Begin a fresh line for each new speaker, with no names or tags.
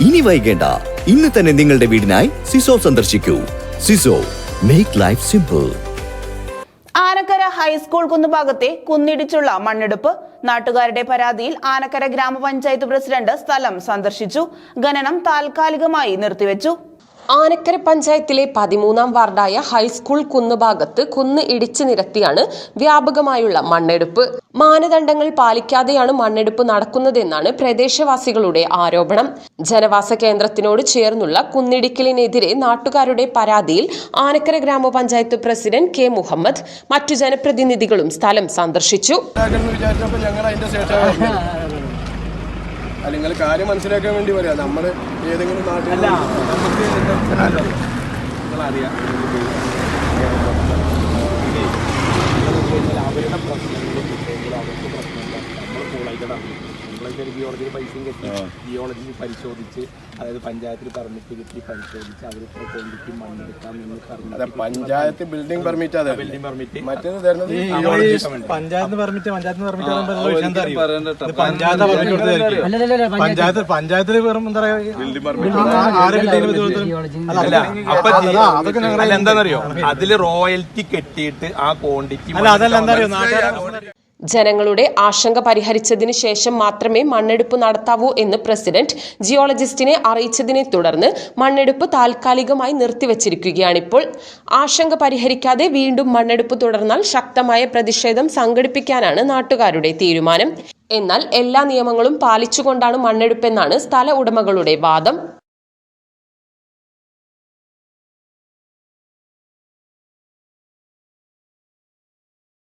ഇനി വൈകേണ്ട. ഇന്ന് തന്നെ നിങ്ങളുടെ വീടിനായി സിസോ സന്ദർശിക്കൂ. സിസോ make life simple
Anakkara high school കുന്നുഭാഗത്തെ കുന്നിടിച്ചുള്ള മണ്ണെടുപ്പ്. നാട്ടുകാരുടെ പരാതിയിൽ ആനക്കര ഗ്രാമപഞ്ചായത്ത് പ്രസിഡന്റ് സ്ഥലം സന്ദർശിച്ചു. ഖനനം താൽക്കാലികമായി നിർത്തിവെച്ചു.
ആനക്കര പഞ്ചായത്തിലെ പതിമൂന്നാം വാർഡായ ഹൈസ്കൂൾ കുന്നുഭാഗത്ത് കുന്ന് ഇടിച്ചു നിരത്തിയാണ് വ്യാപകമായുള്ള മണ്ണെടുപ്പ്. മാനദണ്ഡങ്ങൾ പാലിക്കാതെയാണ് മണ്ണെടുപ്പ് നടക്കുന്നതെന്നാണ് പ്രദേശവാസികളുടെ ആരോപണം. ജനവാസ കേന്ദ്രത്തിനോട് ചേർന്നുള്ള കുന്നിടിക്കലിനെതിരെ നാട്ടുകാരുടെ പരാതിയിൽ ആനക്കര ഗ്രാമപഞ്ചായത്ത് പ്രസിഡന്റ് കെ മുഹമ്മദ് മറ്റു ജനപ്രതിനിധികളും സ്ഥലം സന്ദർശിച്ചു.
ഉണ്ടാക്കുമെന്ന് വിചാരിച്ചപ്പോൾ ഞങ്ങൾ അതിന്റെ ശേഷം അല്ല നിങ്ങൾ കാര്യം മനസ്സിലാക്കാൻ വേണ്ടി പറയാം നമ്മൾ ഏതെങ്കിലും നാട്ടിൽ
നിങ്ങളറിയാം നമ്മളൊക്കെ ജിയോളജിയിൽ പൈസയും കെട്ടി ജിയോളജി പരിശോധിച്ച് അതായത് പഞ്ചായത്തിൽ പെർമിറ്റ് കിട്ടി പരിശോധിച്ച് അവർ ക്വാണ്ടിറ്റി മണ്ണെടുക്കാം എന്ന് പറഞ്ഞു
പഞ്ചായത്ത് ബിൽഡിംഗ് പെർമിറ്റ് അതെ.
ബിൽഡിംഗ് പെർമിറ്റ്
മറ്റേത് തരുന്നത്.
Panchayat permit panchayat permit? Panchayat panchayat പഞ്ചായത്തിൽ വെറും എന്താ പറയാ? അതൊക്കെ
എന്താണെന്നറിയോ അതിൽ റോയൽറ്റി കെട്ടിയിട്ട് ആ ക്വാണ്ടിറ്റി
അല്ല അതല്ല എന്താ അറിയോ
ജനങ്ങളുടെ ആശങ്ക പരിഹരിച്ചതിന് ശേഷം മാത്രമേ മണ്ണെടുപ്പ് നടത്താവൂ എന്ന് പ്രസിഡന്റ് ജിയോളജിസ്റ്റിനെ അറിയിച്ചതിനെ തുടർന്ന് മണ്ണെടുപ്പ് താൽക്കാലികമായി നിർത്തിവച്ചിരിക്കുകയാണിപ്പോൾ ആശങ്ക പരിഹരിക്കാതെ വീണ്ടും മണ്ണെടുപ്പ് തുടർന്നാൽ ശക്തമായ പ്രതിഷേധം സംഘടിപ്പിക്കാനാണ് നാട്ടുകാരുടെ തീരുമാനം. എന്നാൽ എല്ലാ നിയമങ്ങളും പാലിച്ചുകൊണ്ടാണ് മണ്ണെടുപ്പെന്നാണ് സ്ഥല ഉടമകളുടെ വാദം.